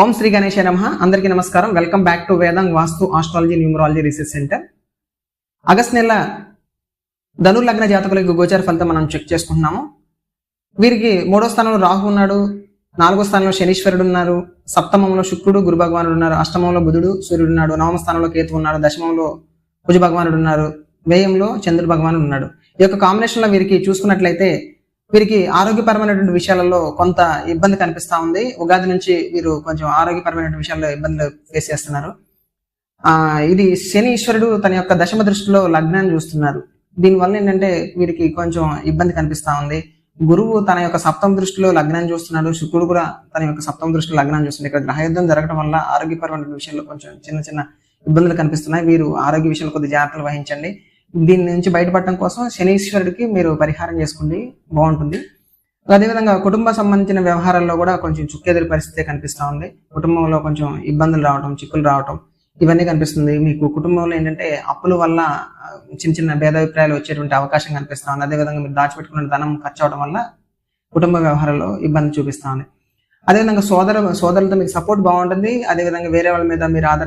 ఓం శ్రీ గణేశ నమ. అందరికీ నమస్కారం. Welcome back to Vedang Vastu astrology numerology research centre. August నెల ధనుర్లగ్న జాతకులకి గోచార ఫలితం మనం చెక్ చేసుకుంటున్నాము. వీరికి మూడో స్థానంలో రాహు ఉన్నాడు. నాలుగో స్థానంలో శనీశ్వరుడు ఉన్నారు. సప్తమంలో శుక్రుడు గురు భగవానుడు ఉన్నారు. అష్టమంలో బుధుడు సూర్యుడు ఉన్నాడు. నవమ స్థానంలో కేతు ఉన్నాడు. దశమంలో కుజ భగవానుడు ఉన్నారు. వ్యయంలో చంద్రుడు భగవానుడు ఉన్నాడు. ఈ యొక్క కాంబినేషన్లో వీరికి చూసుకున్నట్లయితే వీరికి ఆరోగ్యపరమైనటువంటి విషయాలలో కొంత ఇబ్బంది కనిపిస్తా ఉంది. ఉగాది నుంచి వీరు కొంచెం ఆరోగ్యపరమైనటువంటి విషయాల్లో ఇబ్బందులు ఫేస్ చేస్తున్నారు. ఆ ఇది శని ఈశ్వరుడు తన యొక్క దశమ దృష్టిలో లగ్నాన్ని చూస్తున్నారు. దీనివల్ల ఏంటంటే వీరికి కొంచెం ఇబ్బంది కనిపిస్తా ఉంది. గురువు తన యొక్క సప్తమ దృష్టిలో లగ్నాన్ని చూస్తున్నాడు. శుక్రుడు కూడా తన యొక్క సప్తమ దృష్టిలో లగ్నాన్ని చూస్తున్నాడు. ఇక్కడ గ్రహయుద్ధం జరగడం వల్ల ఆరోగ్యపరమైన విషయంలో కొంచెం చిన్న చిన్న ఇబ్బందులు కనిపిస్తున్నాయి. వీరు ఆరోగ్య విషయంలో కొద్ది జాగ్రత్తలు వహించండి. దీని నుంచి బయటపడటం కోసం శనీశ్వరుడికి మీరు పరిహారం చేసుకోండి. బాగుంటుంది. అదేవిధంగా కుటుంబ సంబంధించిన వ్యవహారాల్లో కూడా కొంచెం చుక్కెదిరి పరిస్థితి కనిపిస్తా ఉంది. కుటుంబంలో కొంచెం ఇబ్బందులు రావటం చిక్కులు రావటం ఇవన్నీ కనిపిస్తుంది. మీకు కుటుంబంలో ఏంటంటే అప్పుల వల్ల చిన్న చిన్న భేదాభిప్రాయాలు వచ్చేటువంటి అవకాశం కనిపిస్తా ఉంది. అదేవిధంగా మీరు దాచిపెట్టుకున్న ధనం ఖర్చు అవడం వల్ల కుటుంబ వ్యవహారాల్లో ఇబ్బంది చూపిస్తా ఉంది. అదేవిధంగా సోదర సోదరులతో మీకు సపోర్ట్ బాగుంటుంది. అదేవిధంగా వేరే వాళ్ళ మీద మీరు ఆధార